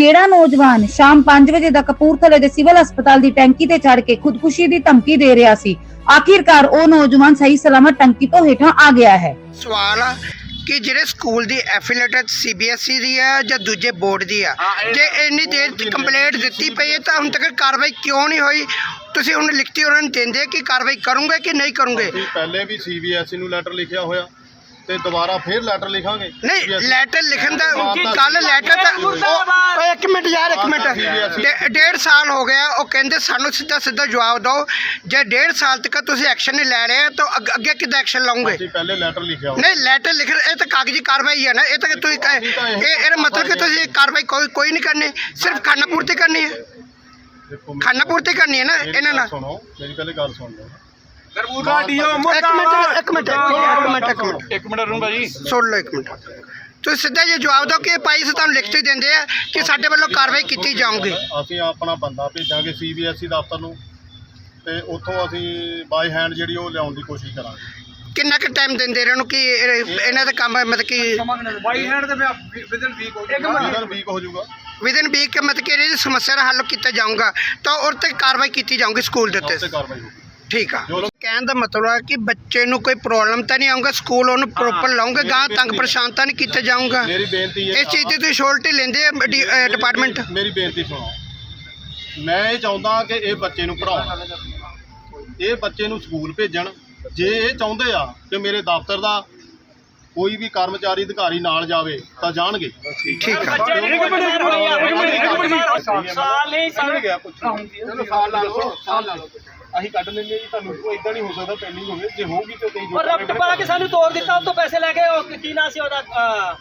ਜਿਹੜਾ ਨੌਜਵਾਨ ਸ਼ਾਮ 5 ਵਜੇ ਦਾ ਕਪੂਰਥਲੇ ਦੇ ਸਿਵਲ ਹਸਪਤਾਲ ਦੀ ਟੈਂਕੀ ਤੇ ਚੜ ਕੇ ਖੁਦਕੁਸ਼ੀ ਦੀ ਧਮਕੀ ਦੇ ਰਿਹਾ ਸੀ ਆਖਿਰਕਾਰ ਉਹ ਨੌਜਵਾਨ ਸਹੀ ਸਲਾਮਤ ਟੈਂਕੀ ਤੋਂ ਹੇਠਾਂ ਆ ਗਿਆ ਹੈ। ਸਵਾਲ ਆ ਕਿ ਜਿਹੜੇ ਸਕੂਲ ਦੀ ਐਫੀਲੀਏਟਡ ਸੀਬੀਐਸਈ ਦੀ ਆ ਜਾਂ ਦੂਜੇ ਬੋਰਡ ਦੀ ਆ ਜੇ ਇੰਨੀ ਦੇਰ ਚ ਕੰਪਲੇਂਟ ਦਿੱਤੀ ਪਈ ਹੈ ਤਾਂ ਹੁਣ ਤੱਕ ਕਾਰਵਾਈ ਕਿਉਂ ਨਹੀਂ ਹੋਈ? ਤੁਸੀਂ ਹੁਣ ਲਿਖਤੀ ਉਹਨਾਂ ਨੂੰ ਦਿੰਦੇ ਕਿ ਕਾਰਵਾਈ ਕਰੋਗੇ ਕਿ ਨਹੀਂ ਕਰੋਗੇ? ਅਸੀਂ ਪਹਿਲੇ ਵੀ ਸੀਬੀਐਸਈ ਨੂੰ ਲੈਟਰ ਲਿਖਿਆ ਹੋਇਆ। ਤੇ ਦੁਬਾਰਾ ਫੇਰ ਲੈਟਰ ਲਿਖਾਂਗੇ। ਨਹੀਂ ਲੈਟਰ ਲਿਖਣ ਦਾ ਕੱਲ ਲੈਟਰ ਤਾਂ ਉਹ- ਇੱਕ ਮਿੰਟ ਯਾਰ ਇੱਕ ਮਿੰਟ। ਡੇਢ ਸਾਲ ਹੋ ਗਿਆ ਉਹ ਕਹਿੰਦੇ ਸਾਨੂੰ ਸਿੱਧਾ ਸਿੱਧਾ ਜਵਾਬ ਦਿਓ। ਜੇ ਡੇਢ ਸਾਲ ਤੱਕ ਤੁਸੀਂ ਐਕਸ਼ਨ ਨਹੀਂ ਲੈ ਰਹੇ ਤਾਂ ਅੱਗ- ਕਿੱਦਾਂ ਐਕਸ਼ਨ ਲਓਗੇ ਅਸੀਂ ਪਹਿਲੇ ਲੈਟਰ ਲਿਖਿਆ। ਨਹੀਂ ਲੈਟਰ ਲਿਖ ਇਹ ਤਾਂ ਕਾਗਜ਼ੀ ਕਾਰਵਾਈ ਹੈ ਨਾ ਇਹ ਤਾਂ ਤੁਸੀਂ ਇਹ ਇਹਦਾ ਮਤਲਬ ਕਿ ਤੁਸੀਂ ਕਾਰਵਾਈ ਕੋਈ ਕੋਈ ਨਹੀਂ ਕਰਨੀ ਸਿਰਫ ਖਾਨਾ ਪੂਰਤੀ ਕਰਨੀ ਹੈ। ਖਾਨਾ ਪੂਰਤੀ ਕਰਨੀ ਹੈ ਨਾ ਇਹਨਾਂ ਨਾਲ। ਸੁਣੋ ਮੇਰੀ ਪਹਿਲੇ ਗੱਲ ਸੁਣ ਲਓ। ਕਰਬੂਜ਼ਾ ਡੀਓ ਇੱਕ ਮਿੰਟ ਇੱਕ ਮਿੰਟ ਇੱਕ ਮਿੰਟ ਇੱਕ ਮਿੰਟ ਇੱਕ ਮਿੰਟ ਰੂੰਗਾ ਜੀ। ਸੁਣ ਲਓ ਇੱਕ ਮਿੰਟ। ਤੁਸੀਂ ਸਿੱਧਾ ਜੇ ਜਵਾਬ ਦਿਓ ਕਿ ਭਾਈ ਅਸੀਂ ਤੁਹਾਨੂੰ ਲਿਖਤ ਹੀ ਦਿੰਦੇ ਆ ਕਿ ਸਾਡੇ ਵੱਲੋਂ ਕਾਰਵਾਈ ਕੀਤੀ ਜਾਊਗੀ। ਅਸੀਂ ਆਪਣਾ ਬੰਦਾ ਭੇਜਾਂਗੇ ਸੀਬੀਐਸਈ ਦਫ਼ਤਰ ਨੂੰ ਤੇ ਉੱਥੋਂ ਅਸੀਂ ਬਾਈ ਹੈਂਡ ਜਿਹੜੀ ਉਹ ਲਿਆਉਣ ਦੀ ਕੋਸ਼ਿਸ਼ ਕਰਾਂਗੇ। ਕਿੰਨਾ ਕੁ ਟਾਈਮ ਦਿੰਦੇ ਇਹਨਾਂ ਨੂੰ ਕਿ ਇਹ- ਇਹਨਾਂ ਦਾ ਕੰਮ ਮਤਲਬ ਕਿ ਬਾਈ ਹੈਂਡ ਤੇ ਵਿਦਨ ਵੀਕ ਹੋ ਇਹਨਾਂ ਵੀਕ ਹੋ ਜਾਊਗਾ। ਵਿਦਨ ਵੀਕ ਮਤਲਬ ਕਿ ਇਹਦੀ ਸਮੱਸਿਆ ਦਾ ਹੱਲ ਕੀਤਾ ਜਾਊਗਾ। ਤਾਂ ਉਹ ਤੇ ਕਾਰਵਾਈ ਕੀਤੀ ਜਾਊਗੀ ਸਕੂਲ ਦੇ ਉੱਤੇ। ਉੱਤੇ ਕਾਰਵਾਈ ਹੋਊਗੀ। ਠੀਕ ਆ। ਕਹਿਣ ਦਾ ਮਤਲਬ ਹੈ ਕਿ ਬੱਚੇ ਨੂੰ ਕੋਈ ਪ੍ਰੋਬਲਮ ਤਾਂ ਨਹੀਂ ਆਊਗਾ ਸਕੂਲ ਉਹਨੂੰ ਪ੍ਰੋਪਰ ਲਾਉਂਗੇ ਗਾਂ ਤੰਗ ਪਰੇਸ਼ਾਨ ਤਾਂ ਨਹੀਂ ਕੀਤਾ ਜਾਊਗਾ। ਮੇਰੀ ਬੇਨਤੀ ਹੈ ਇਸ ਚੀਜ਼ ਦੀ ਤੁਸੀਂ ਸ਼ੋਰਟੀ ਲੈਂਦੇ ਆ ਡਿਪਾਰਟਮੈਂਟ ਮੇਰੀ ਬੇਨਤੀ ਸੁਣੋ। ਮੈਂ ਇਹ ਚਾਹੁੰਦਾ ਕਿ ਇਹ ਬੱਚੇ ਨੂੰ ਪੜਾਉਣ ਇਹ ਬੱਚੇ ਨੂੰ ਸਕੂਲ ਭੇਜਣ। ਜੇ ਇਹ ਚਾਹੁੰਦੇ ਆ ਕਿ ਮੇਰੇ ਦਫ਼ਤਰ ਦਾ ਕੋਈ ਵੀ ਕਰਮਚਾਰੀ ਅਧਿਕਾਰੀ ਨਾਲ ਜਾਵੇ ਤਾਂ ਜਾਣਗੇ। ਠੀਕ ਆ। ਸਾਲ ਨਹੀਂ ਸਾਲ ਗਿਆ ਕੁਝ ਚਲੋ ਸਾਲ ਲਾ ਲਓ ਸਾਲ ਲਾ ਲਓ। ਅਸੀਂ ਕੱਢ ਲੈਂਦੇ ਜੀ ਤੁਹਾਨੂੰ ਕੋਈ ਇਦਾਂ ਨਹੀਂ ਹੋ ਸਕਦਾ ਪੈਂਡਿੰਗ ਹੋਵੇ ਜੇ ਹੋਊਗੀ ਤਾਂ ਕਈ ਔਰ ਰੱਬ ਪਾ ਕੇ ਸਾਨੂੰ ਤੋੜ ਦਿੱਤਾ ਉਹ ਤੋਂ ਪੈਸੇ ਲੈ ਕੇ ਉਹ ਕੀ ਨਾਂ ਸੀ ਉਹਦਾ ਅਹ,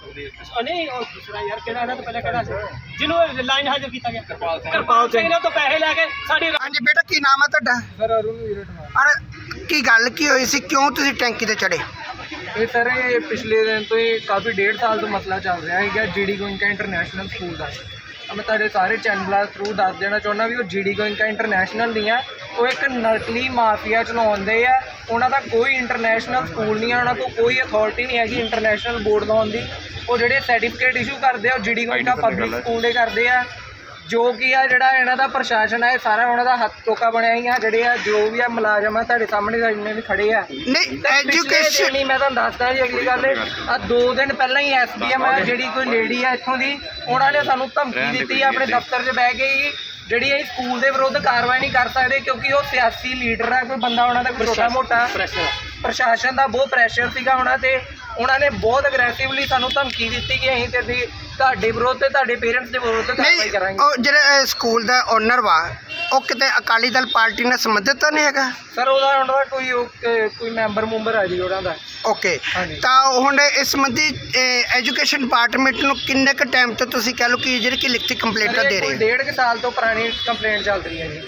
ਉਹ ਨਹੀਂ ਉਹ ਦੂਸਰਾ ਯਾਰ ਕਿਹੜਾ ਇਹਨਾਂ ਤੋਂ ਪਹਿਲਾਂ ਕਿਹੜਾ ਸੀ? ਜਿਹਨੂੰ ਲਾਈਨ ਹਾਜ਼ਰ ਕੀਤਾ ਗਿਆ। ਕਿਰਪਾਲ ਸਿੰਘ। ਨੇ ਤੋਂ ਪੈਸੇ ਲੈ ਕੇ ਸਾਡੀ ਹਾਂਜੀ ਬੇਟਾ ਕੀ ਨਾਮ ਹੈ ਤੁਹਾਡਾ? ਸਰ ਅਰੁਣ ਵੀਰਟ ਅਰੇ ਕੀ ਗੱਲ ਕੀ ਹੋਈ ਸੀ? ਕਿਉਂ ਤੁਸੀਂ ਟੈਂਕੀ ਤੇ ਚੜੇ ਇਹ ਸਰ ਇਹ ਪਿਛਲੇ ਦਿਨ ਤੋਂ ਹੀ ਕਾਫੀ ਡੇਢ ਸਾਲ ਤੋਂ ਮਸਲਾ ਚੱਲ ਰਿਹਾ ਹੈਗਾ ਜੀਡੀ ਗੋਇੰਕਾ ਇੰਟਰਨੈਸ਼ਨਲ ਸਕੂਲ ਦਾ। ਮੈਂ ਤੁਹਾਡੇ ਸਾਰੇ ਚੈਨਲਾਂ ਥਰੂ ਦੱਸ ਦੇਣਾ ਚਾਹੁੰਦਾ ਵੀ ਉਹ ਜੀਡੀ ਗੋਇੰਕਾ ਇੰਟਰਨੈਸ਼ਨਲ ਨਹੀਂ ਆ ਉਹ ਇੱਕ ਨਕਲੀ ਮਾਫੀਆ ਚਲਾਉਂਦੇ ਆ। ਉਹਨਾਂ ਦਾ ਕੋਈ ਇੰਟਰਨੈਸ਼ਨਲ ਸਕੂਲ ਨਹੀਂ ਆ ਉਹਨਾਂ ਕੋਲ ਕੋਈ ਅਥਾਰਟੀ ਨਹੀਂ ਹੈਗੀ ਇੰਟਰਨੈਸ਼ਨਲ ਬੋਰਡ ਲਾਉਣ ਦੀ। ਉਹ ਜਿਹੜੇ ਸਰਟੀਫਿਕੇਟ ਇਸ਼ੂ ਕਰਦੇ ਆ ਉਹ ਜੀਡੀ ਗੋਇੰਕਾ ਪਬਲਿਕ ਸਕੂਲ ਦੇ ਕਰਦੇ ਆ। ਜੋ ਕੀ ਆ ਜਿਹੜਾ ਇਹਨਾਂ ਦਾ ਪ੍ਰਸ਼ਾਸਨ ਹੈ ਇਹ ਸਾਰਾ ਉਹਨਾਂ ਦਾ ਹੱਥ ਟੋਕਾ ਬਣਿਆ ਹੀ ਆ ਜਿਹੜੇ ਆ ਜੋ ਵੀ ਆ ਮੁਲਾਜ਼ਮ ਆ ਤੁਹਾਡੇ ਸਾਹਮਣੇ ਦਾ ਜਿੰਨੇ ਵੀ ਖੜੇ ਆ। ਨਹੀਂ ਐਜੂਕੇਸ਼ਨ ਨਹੀਂ ਮੈਂ ਤੁਹਾਨੂੰ ਦੱਸਦਾ ਜੀ ਅਗਲੀ ਗੱਲ ਆ ਦੋ ਦਿਨ ਪਹਿਲਾਂ ਹੀ ਐਸਡੀਐਮ ਆ ਜਿਹੜੀ ਕੋਈ ਲੇਡੀ ਆ ਇੱਥੋਂ ਦੀ ਉਹਨਾਂ ਨੇ ਸਾਨੂੰ ਧਮਕੀ ਦਿੱਤੀ ਆਪਣੇ ਦਫ਼ਤਰ 'ਚ ਬਹਿ ਕੇ ਹੀ ਜਿਹੜੀ ਇਹ ਸਕੂਲ ਦੇ ਵਿਰੁੱਧ ਕਾਰਵਾਈ ਨਹੀਂ ਕਰ ਸਕਦੇ ਕਿਉਂਕਿ ਉਹ ਸਿਆਸੀ ਲੀਡਰ ਆ ਕੋਈ ਬੰਦਾ ਉਹਨਾਂ ਦਾ ਕੋਈ ਛੋਟਾ ਮੋਟਾ। ਪ੍ਰਸ਼ਾਸਨ। ਦਾ ਬਹੁਤ ਪ੍ਰੈਸ਼ਰ ਸੀਗਾ ਉਹਨਾਂ ਤੇ ਉਹਨਾਂ ਨੇ ਬਹੁਤ ਅਗਰੈਸਿਵਲੀ ਸਾਨੂੰ ਧਮਕੀ ਦਿੱਤੀ ਕਿ ਅਸੀਂ ਤੇ ਅਸੀਂ ਤੁਹਾਡੇ ਵਿਰੁੱਧ ਤੇ ਤੁਹਾਡੇ ਪੇਰੈਂਟਸ ਦੇ ਵਿਰੁੱਧ ਕਾਰਵਾਈ ਨਹੀਂ ਕਰਾਂਗੇ। ਉਹ ਜਿਹੜਾ ਸਕੂਲ ਦਾ ਓਨਰ ਵਾ ਉਹ ਕਿਤੇ ਅਕਾਲੀ ਦਲ ਪਾਰਟੀ ਨਾਲ ਸੰਬੰਧਿਤ ਤਾਂ ਨਹੀਂ ਹੈਗਾ? ਸਰ ਉਹਦਾ ਉਹਨਾਂ ਦਾ ਕੋਈ ਉਹ, ਅਹ, ਕੋਈ ਮੈਂਬਰ ਮੁੰਬਰ ਆ ਜੀ ਉਹਨਾਂ ਦਾ। ਓਕੇ ਹਾਂਜੀ। ਤਾਂ ਹੁਣ ਇਸ ਸੰਬੰਧੀ ਐਜੂਕੇਸ਼ਨ ਡਿਪਾਰਟਮੈਂਟ ਨੂੰ ਕਿੰਨੇ ਕੁ ਟਾਈਮ ਤੋਂ ਤੁਸੀਂ ਕਹਿ ਲਓ ਕਿ ਜਿਹੜੀ ਕਿ ਲਿਖਤੀ ਕੰਪਲੇਂਟਾਂ ਦੇ ਕੋਈ ਰਹੇ ਹੋ? ਡੇਢ ਕੁ ਸਾਲ ਤੋਂ ਪੁਰਾਣੀ ਕੰਪਲੇਂਟ ਚੱਲ ਰਹੀ ਹੈ ਜੀ।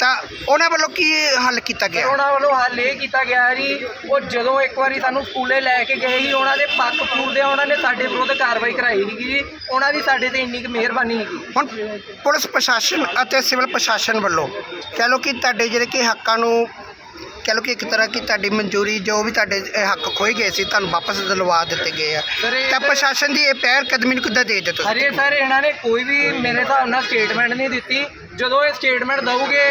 ਤਾਂ ਉਹਨਾਂ ਵੱਲੋਂ ਕੀ ਹੱਲ ਕੀਤਾ ਗਿਆ? ਉਹਨਾਂ ਵੱਲੋਂ ਹੱਲ ਇਹ ਕੀਤਾ ਗਿਆ ਜੀ ਉਹ ਜਦੋਂ ਇੱਕ ਵਾਰੀ ਸਾਨੂੰ ਸਕੂਲੇ ਲੈ ਕੇ ਗਏ ਸੀ ਉਹਨਾਂ ਦੇ ਪੱਕ ਪੂਰਦੇ ਉਹਨਾਂ ਨੇ ਸਾਡੇ ਵਿਰੁੱਧ ਕਾਰਵਾਈ ਕਰਾਈ ਸੀਗੀ ਜੀ ਉਹਨਾਂ ਦੀ ਸਾਡੇ ਤੇ ਇੰਨੀ ਕੁ ਮਿਹਰਬਾਨੀ ਸੀਗੀ। ਹੁਣ ਪੁਲਿਸ ਪ੍ਰਸ਼ਾਸਨ ਅਤੇ ਸਿਵਲ ਪ੍ਰਸ਼ਾਸਨ ਵੱਲੋਂ ਕਹਿ ਲਓ ਕਿ ਤੁਹਾਡੇ ਜਿਹੜੇ ਕਿ ਹੱਕਾਂ ਨੂੰ ਕਹਿ ਲਓ ਕਿ ਇੱਕ ਤਰ੍ਹਾਂ ਕੀ ਤੁਹਾਡੀ ਮਨਜ਼ੂਰੀ ਜੋ ਵੀ ਤੁਹਾਡੇ ਇਹ ਹੱਕ ਖੋਏ ਗਏ ਸੀ ਤੁਹਾਨੂੰ ਵਾਪਸ ਦਿਲਵਾ ਦਿੱਤੇ ਗਏ ਆ। ਸਰ, ਇਹ ਤਾਂ ਤਾਂ- ਪ੍ਰਸ਼ਾਸਨ ਦੀ ਇਹ ਪਹਿਲ ਕਦਮੀ ਨੂੰ ਕਿੱਦਾਂ ਦੇ ਦਿੱਤੇ ਤੁਸੀਂ? ਹਰੇ ਸਰ ਇਹਨਾਂ ਨੇ ਕੋਈ ਵੀ ਮੇਰੇ ਹਿਸਾਬ ਨਾਲ ਸਟੇਟਮੈਂਟ ਨਹੀਂ ਦਿੱਤੀ। ਜਦੋਂ ਇਹ ਸਟੇਟਮੈਂਟ ਦਊਗੇ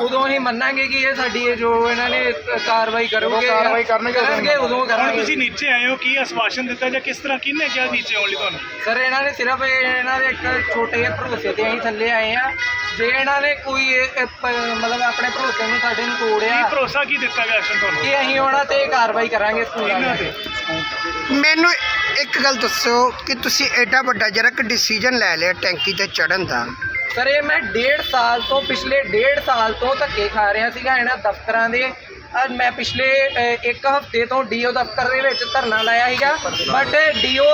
ਉਦੋਂ ਹੀ ਮੰਨਾਂਗੇ ਕਿ ਇਹ ਸਾਡੀ ਇਹ ਜੋ ਇਹਨਾਂ ਨੇ ਕਾਰਵਾਈ ਕਰੋਗੇ ਕਾਰਵਾਈ ਕਰਨਗੇ, ਉਦੋਂ ਕਰਨਗੇ ਉਦੋਂ ਹੁਣ ਕਰਾਂਗੇ ਤੁਸੀਂ ਨੀਚੇ ਆਏ ਹੋ ਕੀ ਆਸ਼ਵਾਸਨ ਦਿੱਤਾ ਜਾਂ ਕਿਸ ਤਰ੍ਹਾਂ ਕਿਹਨੇ ਕਿਹਾ ਨੀਚੇ ਆਉਣ ਲਈ ਤੁਹਾਨੂੰ? ਸਰ ਇਹਨਾਂ ਨੇ ਸਿਰਫ ਇਹ- ਇਹਨਾਂ ਦੇ ਇੱਕ ਛੋਟੇ ਜਿਹੇ ਭਰੋਸੇ ਤੇ ਅਸੀਂ ਥੱਲੇ ਆਏ ਆ ਜੇ ਇਹਨਾਂ ਨੇ ਕੋਈ ਇਹ- ਇਹ ਪ- ਮਤਲਬ ਆਪਣੇ ਭਰੋਸੇ ਨੂੰ ਸਾਡੇ ਨੂੰ ਕੀ ਤੋੜਿਆ ਭਰੋਸਾ ਕੀ ਦਿੱਤਾ ਗਿਆ ਐਕਸ਼ਨ ਤੁਹਾਨੂੰ? ਕਿ ਅਸੀਂ ਉਹਨਾਂ ਤੇ ਕਾਰਵਾਈ ਕਰਾਂਗੇ ਸਕੂਲਾਂ ਇਹਨਾਂ ਤੇ। ਮੈਨੂੰ ਇੱਕ ਗੱਲ ਦੱਸੋ ਕਿ ਤੁਸੀਂ ਐਡਾ ਵੱਡਾ ਜਿਹੜਾ ਕਿ ਡਿਸੀਜਨ ਲੈ ਲਿਆ ਟੈਂਕੀ ਤੇ ਚੜਨ ਦਾ। ਸਰ ਇਹ ਮੈਂ ਡੇਢ ਸਾਲ ਤੋਂ ਪਿਛਲੇ ਡੇਢ ਸਾਲ ਤੋਂ ਧੱਕੇ ਖਾ ਰਿਹਾ ਸੀਗਾ ਇਹਨਾਂ ਦਫ਼ਤਰਾਂ ਦੇ। ਅੱਜ ਮੈਂ ਪਿਛਲੇ ਇੱਕ ਹਫ਼ਤੇ ਤੋਂ ਡੀਓ ਦਫ਼ਤਰ ਦੇ ਵਿੱਚ ਧਰਨਾ ਲਾਇਆ ਸੀਗਾ। ਬਟ ਡੀਓ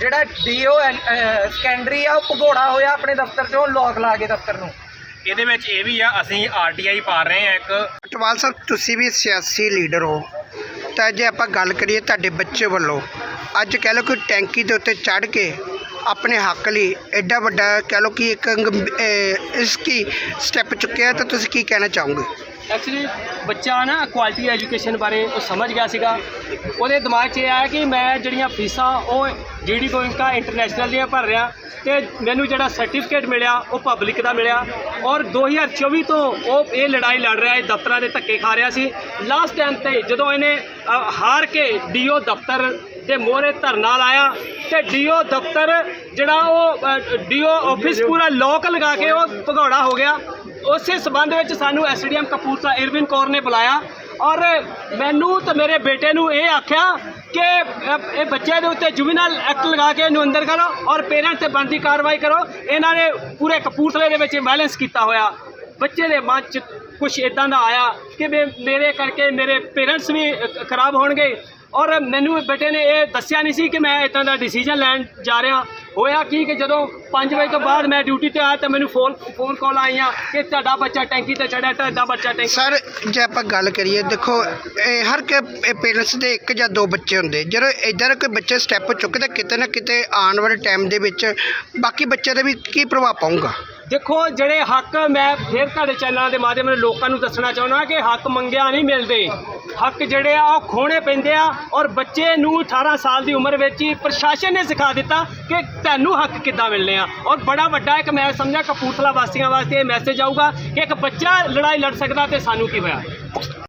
ਜਿਹੜਾ ਡੀਓ ਸੈਕੰਡਰੀ ਆ ਉਹ ਭਗੋੜਾ ਹੋਇਆ ਆਪਣੇ ਦਫ਼ਤਰ 'ਚੋਂ ਲੋਕ ਲਾ ਕੇ ਦਫ਼ਤਰ ਨੂੰ। ਇਹਦੇ ਵਿੱਚ ਇਹ ਵੀ ਆ ਅਸੀਂ ਆਰਟੀਆਈ ਪਾ ਰਹੇ ਆ ਇੱਕ। ਟਵਾਲ ਸਾਹਿਬ ਤੁਸੀਂ ਵੀ ਸਿਆਸੀ ਲੀਡਰ ਹੋ। ਤਾਂ ਜੇ ਆਪਾਂ ਗੱਲ ਕਰੀਏ ਤੁਹਾਡੇ ਬੱਚੇ ਵੱਲੋਂ ਅੱਜ ਕਹਿ ਲਓ ਕਿ ਟੈਂਕੀ ਦੇ ਉੱਤੇ ਚੜ ਕੇ ਆਪਣੇ ਹੱਕ ਲਈ ਐਡਾ ਵੱਡਾ ਕਹਿ ਲਓ ਕਿ ਇੱਕ ਗੰਭ- ਇਸ ਕੀ ਸਟੈਪ ਚੁੱਕਿਆ ਤਾਂ ਤੁਸੀਂ ਕੀ ਕਹਿਣਾ ਚਾਹੋਗੇ? ਐਕਚੁਅਲੀ ਬੱਚਾ ਨਾ ਕੁਆਲਿਟੀ ਐਜੂਕੇਸ਼ਨ ਬਾਰੇ ਉਹ ਸਮਝ ਗਿਆ ਸੀਗਾ। ਉਹਦੇ ਦਿਮਾਗ 'ਚ ਇਹ ਆਇਆ ਕਿ ਮੈਂ ਜਿਹੜੀਆਂ ਫੀਸਾਂ, ਉਹ ਜੀਡੀ ਗੋਇੰਕਾ ਇੰਟਰਨੈਸ਼ਨਲ ਦੀਆਂ ਭਰ ਰਿਹਾ ਤੇ ਮੈਨੂੰ ਜਿਹੜਾ ਸਰਟੀਫਿਕੇਟ ਮਿਲਿਆ, ਉਹ ਪਬਲਿਕ ਦਾ ਮਿਲਿਆ ਔਰ 2024 ਤੋਂ ਉਹ ਇਹ ਲੜਾਈ ਲੜ ਰਿਹਾ ਹੈ ਦਫ਼ਤਰਾਂ ਦੇ ਧੱਕੇ ਖਾ ਰਿਹਾ ਸੀ। ਲਾਸਟ ਟਾਈਮ ਤੇ ਜਦੋਂ ਇਹਨੇ ਹਾਰ ਕੇ ਡੀਓ ਦਫ਼ਤਰ ਦੇ ਮੋਹਰੇ ਧਰਨਾ ਲਾਇਆ ਤੇ ਡੀਓ ਦਫ਼ਤਰ ਜਿਹੜਾ ਉਹ ਡੀਓ ਆਫਿਸ ਪੂਰਾ ਲੋਕ ਲਗਾ ਕੇ ਉਹ ਭਗੌੜਾ ਹੋ ਗਿਆ। ਉਸੇ ਸਬੰਧ ਵਿੱਚ ਸਾਨੂੰ ਐਸਡੀਐਮ ਕਪੂਰਥਲਾ ਇਰਵਿਨ ਕੌਰ ਨੇ ਬੁਲਾਇਆ ਔਰ ਮੈਨੂੰ ਤੇ ਮੇਰੇ ਬੇਟੇ ਨੂੰ ਇਹ ਆਖਿਆ ਕਿ ਇਹ- ਇਹ ਬੱਚੇ ਦੇ ਉੱਤੇ ਜੁਵੀਨਲ ਐਕਟ ਲਗਾ ਕੇ ਇਹਨੂੰ ਅੰਦਰ ਕਰੋ ਔਰ ਪੇਰੈਂਟਸ ਤੇ ਬਣਦੀ ਕਾਰਵਾਈ ਕਰੋ। ਇਹਨਾਂ ਨੇ ਪੂਰੇ ਕਪੂਰਥਲੇ ਦੇ ਵਿੱਚ ਬੈਲੈਂਸ ਕੀਤਾ ਹੋਇਆ। ਬੱਚੇ ਦੇ ਮਨ 'ਚ ਕੁਝ ਇਦਾਂ ਦਾ ਆਇਆ ਕਿ ਵੀ ਮੇਰੇ ਕਰਕੇ ਮੇਰੇ ਪੇਰੈਂਟਸ ਵੀ ਖਰਾਬ ਹੋਣਗੇ। ਔਰ ਮੈਨੂੰ ਬੇਟੇ ਨੇ ਇਹ ਦੱਸਿਆ ਨਹੀਂ ਸੀ ਕਿ ਮੈਂ ਇਦਾਂ ਦਾ ਡਿਸੀਜਨ ਲੈਣ ਜਾ ਰਿਹਾ। ਹੋਇਆ ਕੀ ਕਿ ਜਦੋਂ 5 ਵਜੇ ਤੋਂ ਬਾਅਦ ਮੈਂ ਡਿਊਟੀ ਤੇ ਆਇਆ ਤਾਂ ਮੈਨੂੰ ਫੋਨ ਫੋਨ ਕਾਲ ਆਈਆਂ ਕਿ ਤੁਹਾਡਾ ਬੱਚਾ ਟੈਂਕੀ ਤੇ ਚੜਿਆ ਤੁਹਾਡਾ ਬੱਚਾ ਟੈਂਕੀ ਸਰ ਜੇ ਆਪਾਂ ਗੱਲ ਕਰੀਏ ਦੇਖੋ ਇਹ ਹਰ ਕੇ ਪੇਰੈਂਟਸ ਦੇ ਇੱਕ ਜਾਂ ਦੋ ਬੱਚੇ ਹੁੰਦੇ। ਜਦੋਂ ਇਧਰ ਕੋਈ ਬੱਚੇ ਸਟੈਪ ਚੁੱਕਦੇ ਕਿਤੇ ਨਾ ਕਿਤੇ ਆਉਣ ਵਾਲੇ ਟਾਈਮ ਦੇ ਵਿੱਚ ਬਾਕੀ ਬੱਚਿਆਂ ਦੇ ਵੀ ਕੀ ਪ੍ਰਭਾਵ ਪਾਊਗਾ? ਦੇਖੋ ਜਿਹੜੇ ਹੱਕ ਮੈਂ ਫਿਰ ਤੁਹਾਡੇ ਚੈਨਲਾਂ ਦੇ ਮਾਧਿਅਮ ਨਾਲ ਲੋਕਾਂ ਨੂੰ ਦੱਸਣਾ ਚਾਹੁੰਦਾ ਕਿ ਹੱਕ ਮੰਗਿਆ ਨਹੀਂ ਮਿਲਦੇ। ਹੱਕ ਜਿਹੜੇ ਆ, ਉਹ ਖੋਣੇ ਪੈਂਦੇ ਆ ਔਰ ਬੱਚੇ ਨੂੰ 18 ਸਾਲ ਦੀ ਉਮਰ ਵਿੱਚ ਹੀ ਪ੍ਰਸ਼ਾਸਨ ਨੇ ਸਿਖਾ ਦਿੱਤਾ ਕਿ ਤੁਹਾਨੂੰ ਹੱਕ ਕਿੱਦਾਂ ਮਿਲਨੇ ਆ। ਔਰ ਬੜਾ ਵੱਡਾ ਇੱਕ ਮੈਂ ਸਮਝਿਆ ਕਪੂਰਥਲਾ ਵਾਸੀਆਂ ਵਾਸਤੇ ਇਹ ਮੈਸੇਜ ਆਊਗਾ ਕਿ ਇੱਕ ਬੱਚਾ ਲੜਾਈ ਲੜ ਸਕਦਾ ਤੇ ਸਾਨੂੰ ਕੀ ਹੋਇਆ?